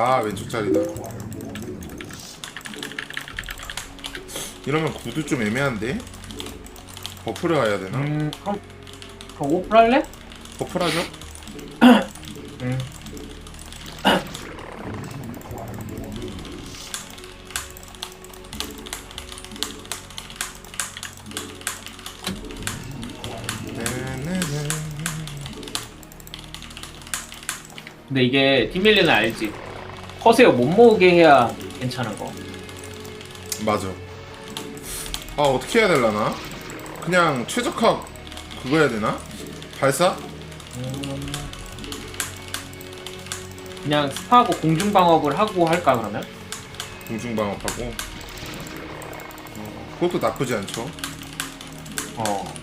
아 왼쪽 자리다 이러면 구두 좀 애매한데 버프를 가야 되나? 음, 그럼 그럼 오플 할래? 버프라죠? 음. 네네네. 근데 이게 팀밀리는 알지. 커세어 못 모으게 해야 괜찮은 거. 맞아 아 어떻게 해야 되려나? 그냥 최적화 그거 해야 되나? 발사? 음. 그냥 스파하고 공중 방업을 하고 할까 그러면? 공중방업하고 어, 그것도 나쁘지 않죠 어.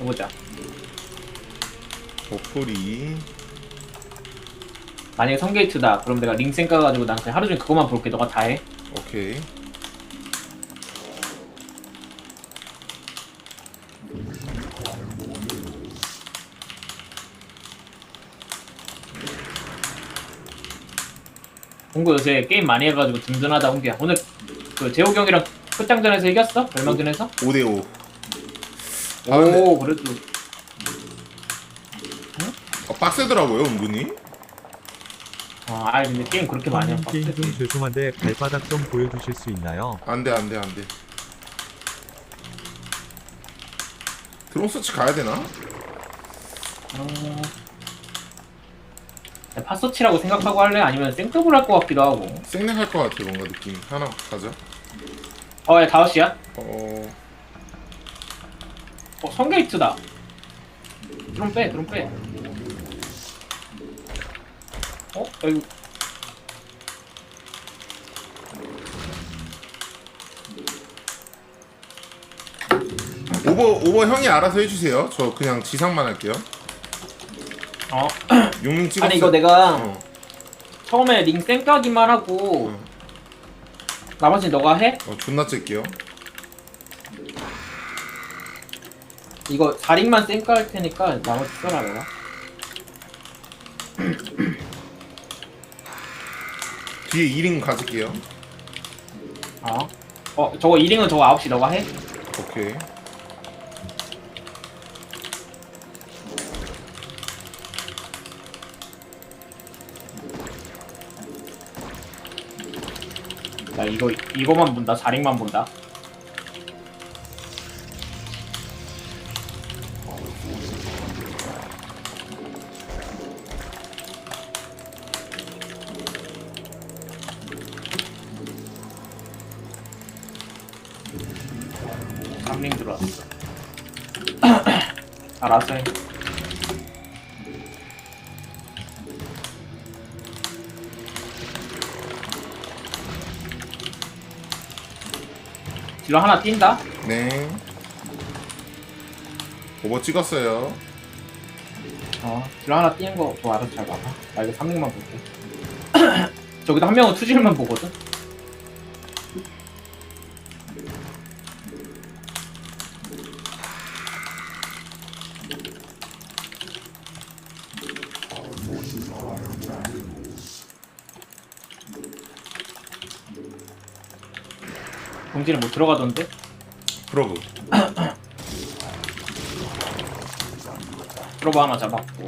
해보자. 버프리 만약에 성게이트다. 그럼 내가 링생 까가지고 난 그냥 하루 종일 그것만 볼게. 너가 다 해. 오케이 홍구 요새 게임 많이 해가지고 든든하다 홍기야. 오늘 그 재호 경이랑 끝장전에서 이겼어? 별망전에서? 5대5 아, 근데- 오 그래도 아, 빡세더라고요 은근히 아 아이, 근데 게임 그렇게 많이 하면 게임 좀. 죄송한데 발바닥 좀 보여주실 수 있나요? 안돼 안돼 안돼 드론 서치 가야 되나? 어... 파서치라고 생각하고 할래? 아니면 생더블 할 것 같기도 하고. 생략 할 것 같아 뭔가 느낌 하나 가자 어, 야, 다섯 시야? 어 어, 성게이트다. 드론 빼, 드론 빼. 어? 야, 이거. 오버 오버 형이 알아서 해주세요 저 그냥 지상만 할게요 어. 용링 찍었어 아니, 이거 내가 어. 처음에 링 쌩까기만 하고, 어. 나머지 너가 해? 어 존나 찔게요 이거 4링만 쌩까 할 테니까 나머지 써라, 내가. 뒤에 2링 가질게요 어. 어, 저거 2링은 저거 9시 너가 해? 오케이 나 이거, 이거만 본다. 4링만 본다. 삼링 들어왔어. 알았어 해. 딜러 하나 뛴다? 네 오버 찍었어요 어, 딜러 하나 뛰는 거저 알아서 잘 봐봐. 나 이거 3링만 볼게. 저기도 한 명은 투질만 보거든? 공지는 못 들어가던데? 프로브 프로브 하나 잡았고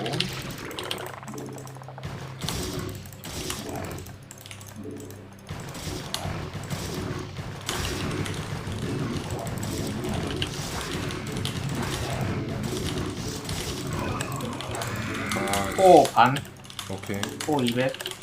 아코 반, 오케이 코 200.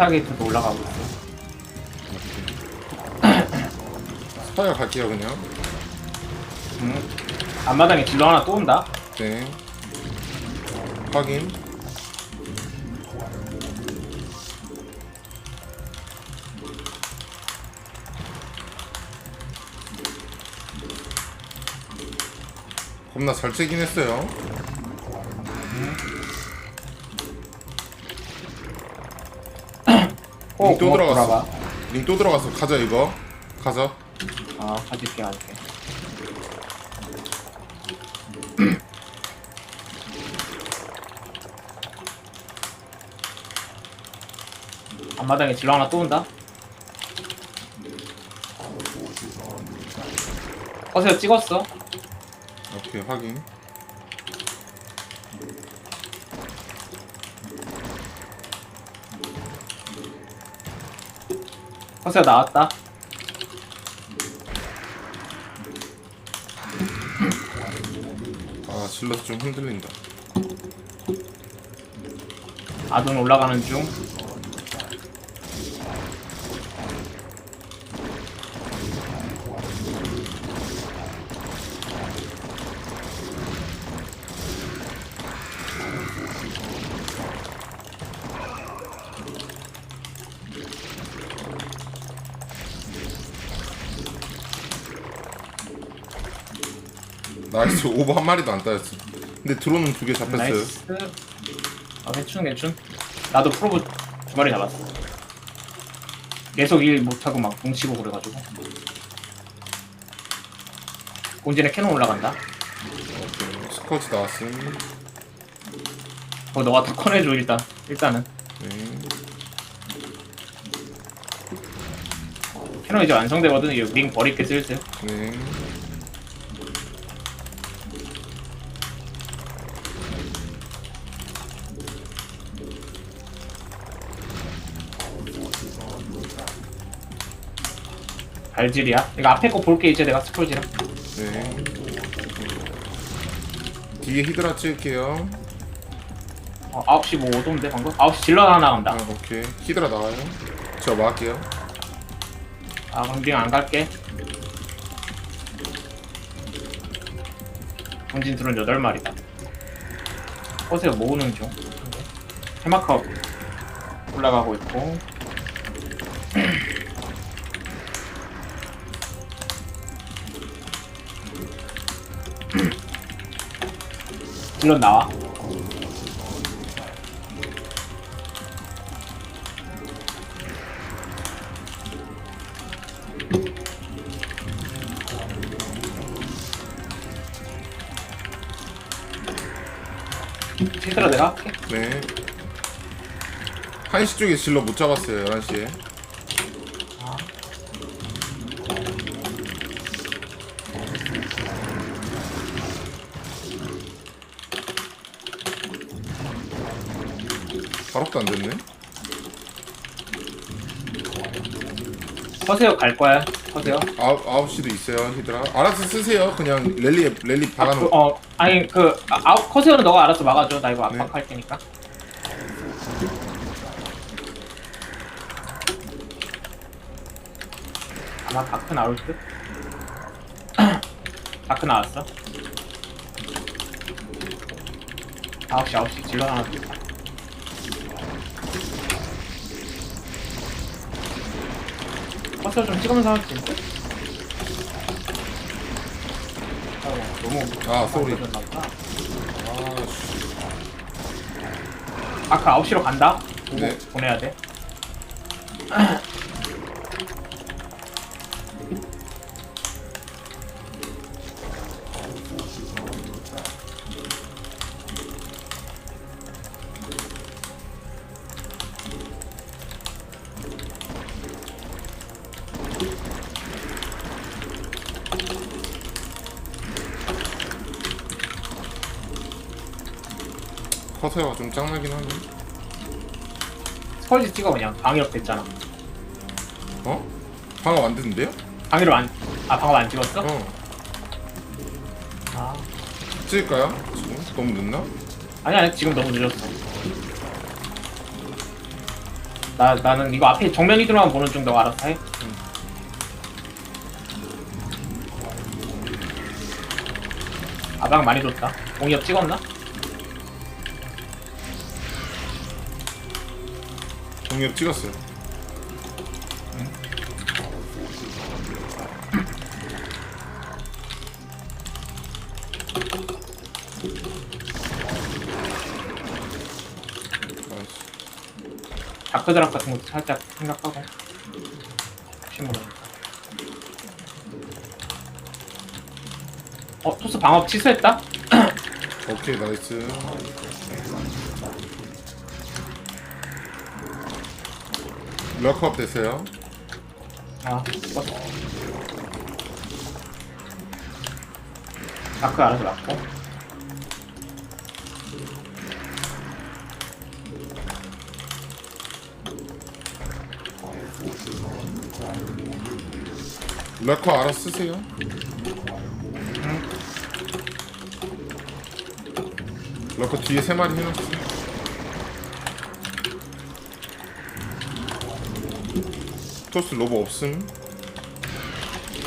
스타게이트도 올라가고 있어. 스파이어 갈게요 그냥 음. 앞마당에 딜러 하나 또 온다. 네 확인 겁나 잘 째긴 했어요 꼭또 구멍 들어갔어. 링 또 들어가서 가자 이거 가자 아, 가질게, 가질게. 앞마당에 딜러 하나 또 온다. 어세요 찍었어. 오케이 확인 어세요 나왔다. 아 질러서 좀 흔들린다 아둔 올라가는 중. 나이스 오버 한 마리도 안 따였어 근데 드론은 두 개 잡혔어요 나이스. 아, 괜춘, 괜춘. 나도 프로브 두 마리 잡았어. 계속 일 못하고 막 뭉치고 그래가지고. 본진에 캐논 올라간다. 스커지 나왔음 어, 너가 다 꺼내줘, 일단. 일단은. 네 캐논 이제 완성되거든. 이거 링 버릴게 슬슬. 네. 발질이야. 이거 앞에 거 볼게, 이제 내가 스콜지랑. 네. 뒤에 히드라 찍을게요. 어, 9시 뭐 오던데, 방금? 9시 질러 하나 아, 나간다. 오케이. 히드라 나와요. 저 막을게요. 아, 그럼 링안 갈게. 본진 드론 8마리다. 허세요 모으는 중. 해마커 올라가고 있고. 딜런 나와. 히드라 내가. 네. 1시 쪽에 질러 못 잡았어요. 11시에. 아. 발업도 안 됐네. 허세요 갈 거야. 허세요. 9, 9시도 있어요. 히드라. 알아서 쓰세요. 그냥 랠리 랠리 박아놓은 그, 어 아니 그 아, 아웃 커세어는 너가 알아서 막아줘. 나 이거 네. 압박할 테니까. 아마 다크 나올 듯. 다크 나왔어. 9시 9시 질러 하나 더 있다. 커세어 좀 찍으면서 있어? 아이고, 너무 아, 보다. 아, 씨. 아까 9시로 간다. 보고 네. 보내야 돼. 커서가 좀 짱나긴 하네. 스컬지 찍어 그냥 방위력 됐잖아. 어? 방어 안 됐는데요? 방위로 안, 아 방어 안 찍었어? 어. 아 찍을까요? 지금? 너무 늦나? 아니 아니 지금 너무 늦었어. 나 나는 이거 앞에 정면 이동만 보는 중 너가 알아서 해. 아방 많이 줬다. 공이업 찍었나? 동엽 찍었어요. 다크드랍 같은 것도 살짝 생각하고. 모르니까. 어 토스 방업 취소했다? 오케이 나이스. 럭업 됐어요. 아 찍었어. 다크 알아서 맞고. 럭커 알아 쓰세요. 럭커 뒤에 세 마리 해놨 어. 토스 로보 없음.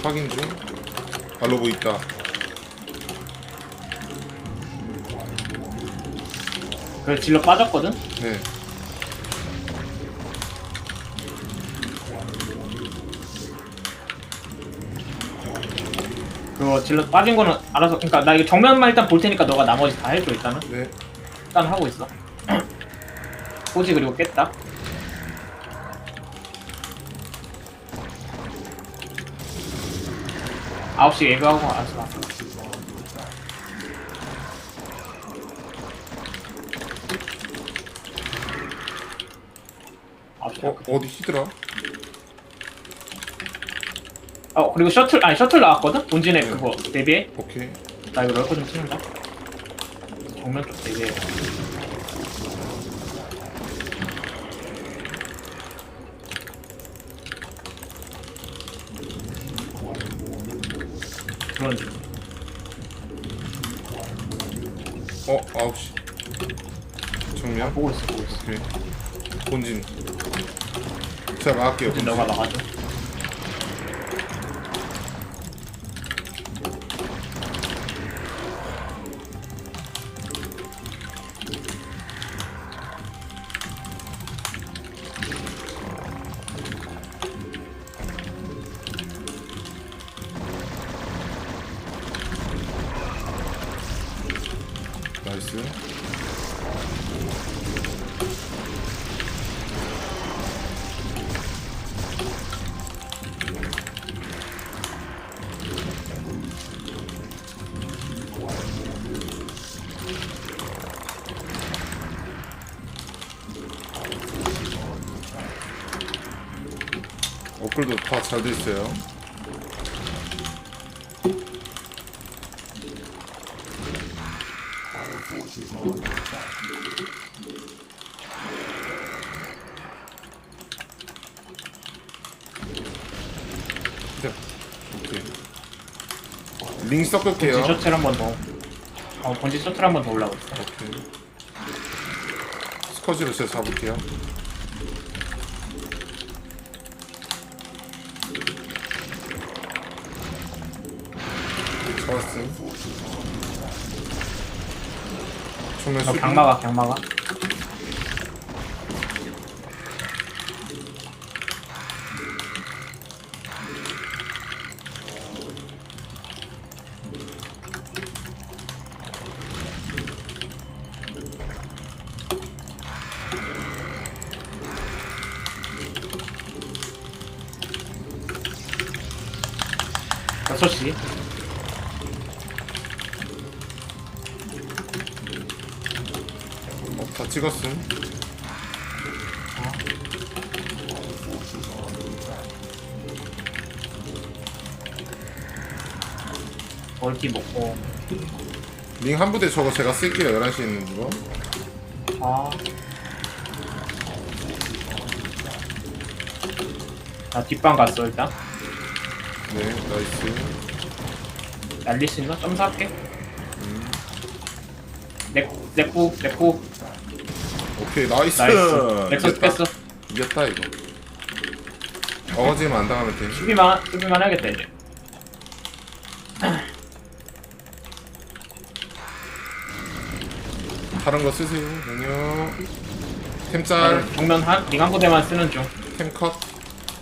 확인 중. 아 로보 있다. 그래 질러 빠졌거든? 네. 그거 질러 빠진 거는 알아서 그러니까 나 이거 정면만 일단 볼 테니까 너가 나머지 다 해줘 일단은 네. 일단 하고 있어 포지 그리고 깼다 아홉 시 예고하고 알았어 알았어. 아홉 시어 어디 히드라? 어 그리고 셔틀 아니 셔틀 나왔거든? 본진에 그거 대비해 오케이. 나 이거 럴커 좀 치는다 정면 쪽 대비해 그런 중 어 아홉 시. 정면. 보고 있어 보고 있어 오케이. 본진. 제가 막을게요. 본진 본진. 너가 나가줘 업글도 다 잘 돼 있어요. 링 섞을게요. 본진 셔틀 한 번 더 어 본진 셔틀 한번 더 올라오고 있어 오케이. 스커지로 제가 잡을게요. 잡았음. 정면 너 수비. 강마가 강마가 멀티 먹고 링 한 부대 저거 제가 쓸게요. 11시에 있는 거. 아. 나 뒷방 갔어 일단 네, 나이스. 날릴 수 있나? 점사 할게 넥, 넥구 넥구 오케이, 나이스. 나이스 넥서스 됐다. 뺐어 이겼다 이거 어거지만 안 당하면 돼 수비만 수비만 해야겠다 이제. 다른 거 쓰세요 영역 템짤 정면 한 링한부대만 쓰는 중. 템컷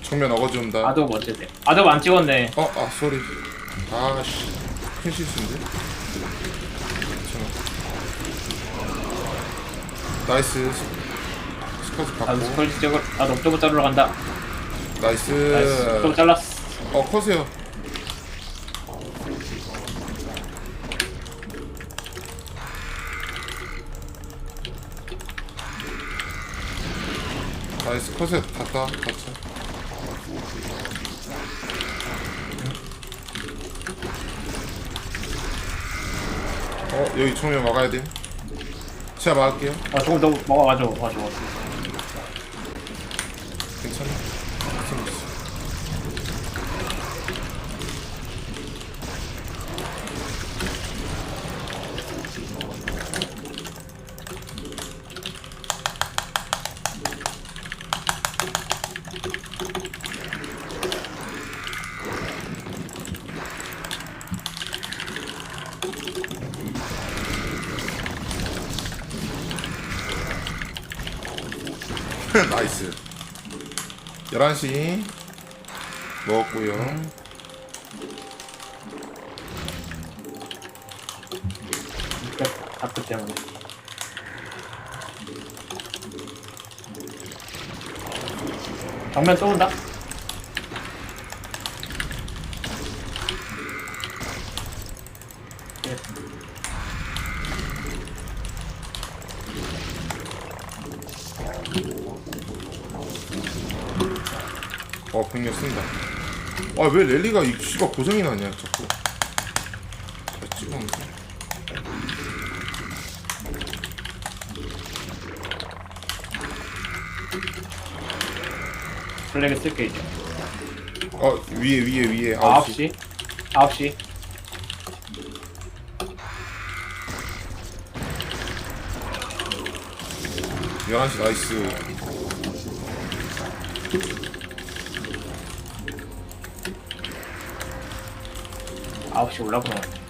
정면 어거지 온다 아도 멋지대 아도 안 찍었네. 어, 아, 쏘리. 아 씨, 큰 실수인데. 괜찮아. 나이스. 스- 나도 받고. 스컬지 찍을. 나도 옥저버 자르러 간다. 나이스. 나이스. 옥저버 잘랐어. 어, 커세요. 나이스. 컷에 갔다 갔자 어 여기 정면 막아야 돼. 제가 막을게요. 아 저거 너 먹어가지고 가지고. 괜찮아 괜찮아 나이스 11시 먹었고요 다크 때문에. 정면 또 온다. 예. 어 병력 쓴다 아 왜 랠리가 이 씨가 고정이 나냐 자꾸 잘 찍었는데 블랙에 쓸게 이제. 어 위에 위에 위에 아홉 9시 시. 아홉 시. 열한 시 나이스 아홉 시 올라보면.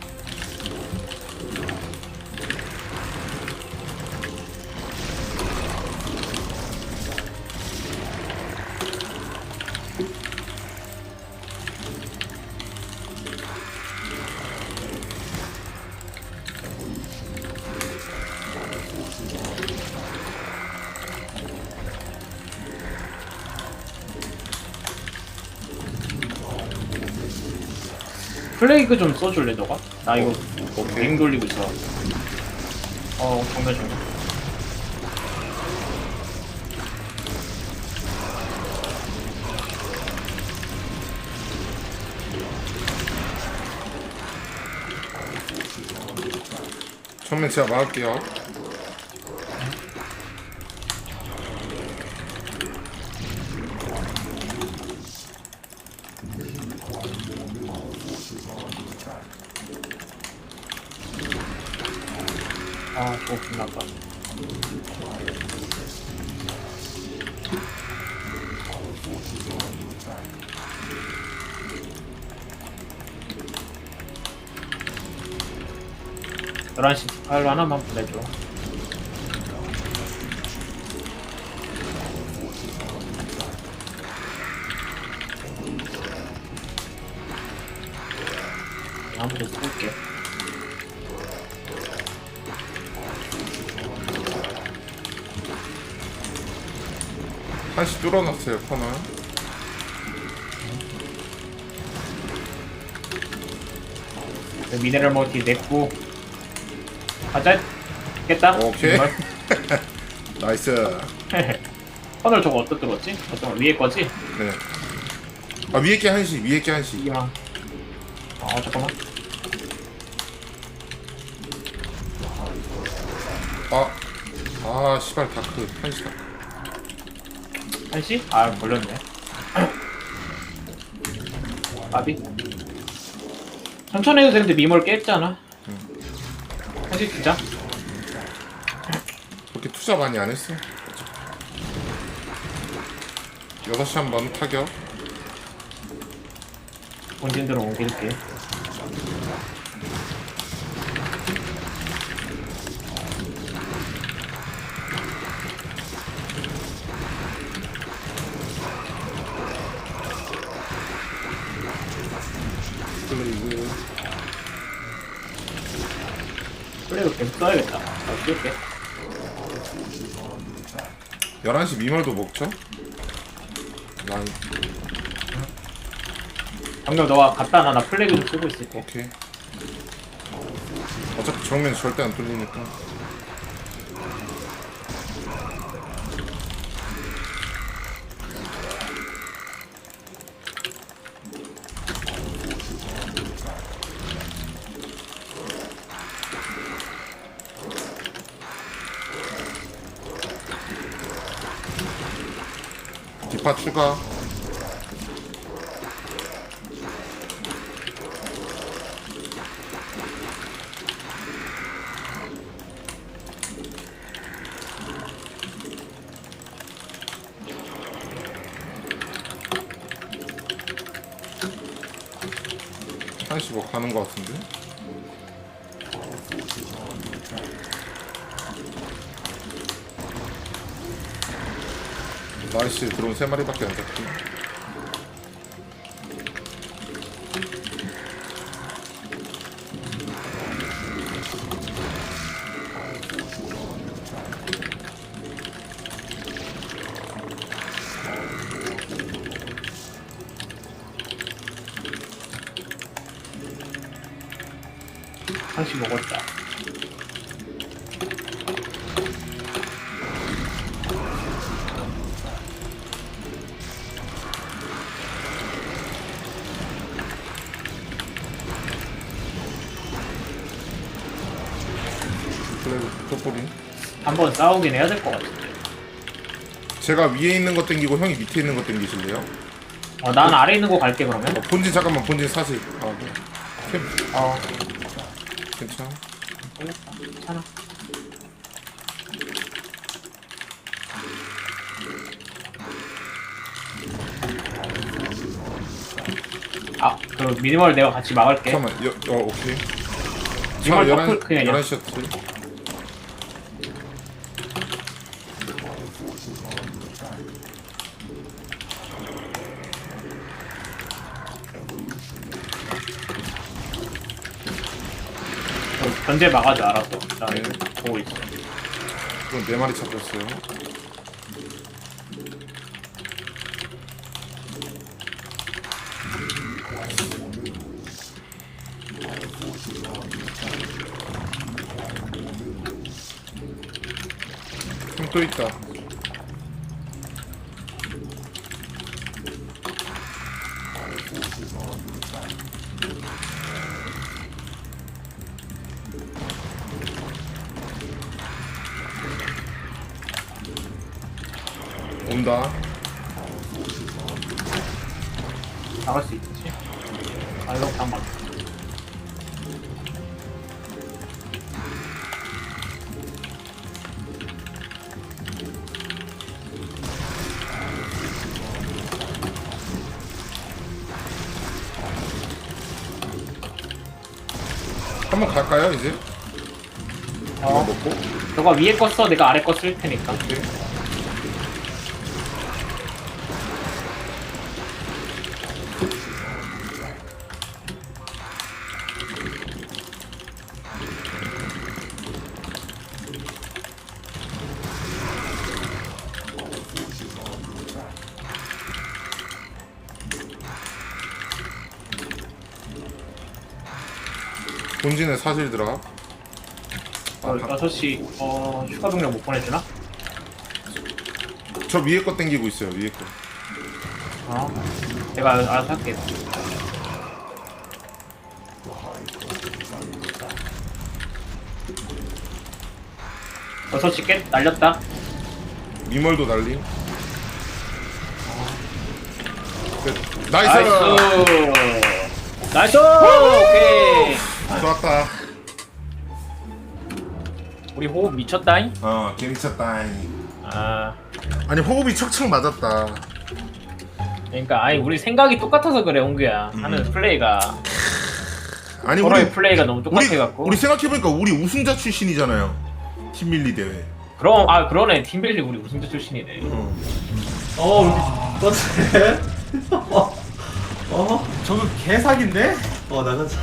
플레이그 좀 써줄래 너가? 나 이거 오케이 링 돌리고 있어. 어 정면 정면. 처음엔 제가 막을게요 11시 파일로 하나만 보내줘. 아무도 쓸게. 한시 뚫어놨어요 코너 미네랄 멀티 냈고 가자. 깼다. 오케이. 나이스. 퍼널 저거 어디다 들었지? 거 위에 거지? 네 아 위에 게 한시 위에 게 한시. 이만 아 잠깐만. 아, 아, 씨발 다크. 한시 다크. 한시? 아 걸렸네. 아비. 천천히 해도 되는데 미몰 깼잖아 한시 주자 그렇게 투자 많이 안 했어. 6시 한번 타격 본진대로 옮길게. 플레이그 플레이도 계속 써야겠다. 나 띄울게. 11시 미멀도 먹죠? 라인 방금 너가 갖다 놔. 나 플레이그 좀 쓰고 있을게. 오케이 어차피 정면 절대 안 뚫리니까 추가 한시 뭐 가는 거 같은데? 나이스 드론 3마리밖에 안 잡지 플레이 톱볼이 한번 싸우긴 해야 될 것 같은데. 제가 위에 있는 거 땡기고 형이 밑에 있는 거 땡기실래요? 어, 난 아래 있는 거 갈게 그러면. 어, 본진 잠깐만 본진 사실 아 네. 캠 어, 괜찮아 걸렸다. 괜찮아. 아, 그 미니멀 내가 같이 막을게. 잠깐만 여, 어 오케이 이걸 자, 덮을- 그냥 11, 11시 셔틀 견제 막아줘 알았어. 나 네. 이거 보고 있어. 그럼 네 마리 잡혔어요 형 또 있다 온다 한번 갈까요 이제? 이거 어, 먹고 너가 위에 거 써, 내가 아래 거 쓸 테니까. 오케이 본진에 사실 들어가 어, 6시 어, 휴가 병력 못 보내주나? 저 위에 거 땡기고 있어요 위에 거 어. 내가 알아서 할게. 여섯 시깨 날렸다. 미멀도 날림 끝. 나이스! 나이스. 나이스. 오케이. 좋았다 우리 호흡 미쳤다잉. 어 개미쳤다잉 아, 아니 호흡이 척척 맞았다 그러니까 아니 우리 생각이 똑같아서 그래 홍규야 음. 하는 플레이가 아니 서로의 우리 플레이가 너무 우리 똑같아갖고 우리 생각해보니까 우리 우승자 출신이잖아요. 팀밀리 대회. 그럼 아 그러네 팀빌리 우리 우승자 출신이네 어. 어, 왜 이렇게 떴어? 어? 저거 개사기인데? 어, 나가자.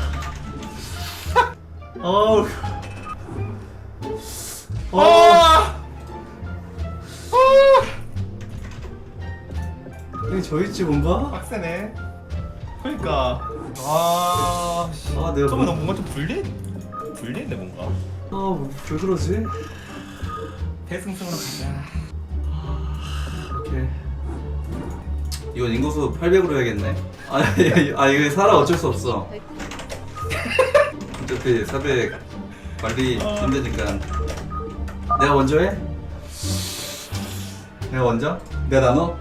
어, 어, 아! 여기 저 있지 뭔가? 빡세네. 그러니까 아, 씨. 아, 내가 저거 뭐- 너 뭔가 좀 불리 불리는데 뭔가. 아, 뭐, 왜 그러지? 대승승으로 가자. 오케이. 이건 인구수 800으로 해야겠네. 아, 아 이거 살아 어쩔 수 없어. 어차피 400 관리 힘드니까. 내가 먼저 해? 내가 먼저? 내가 나눠?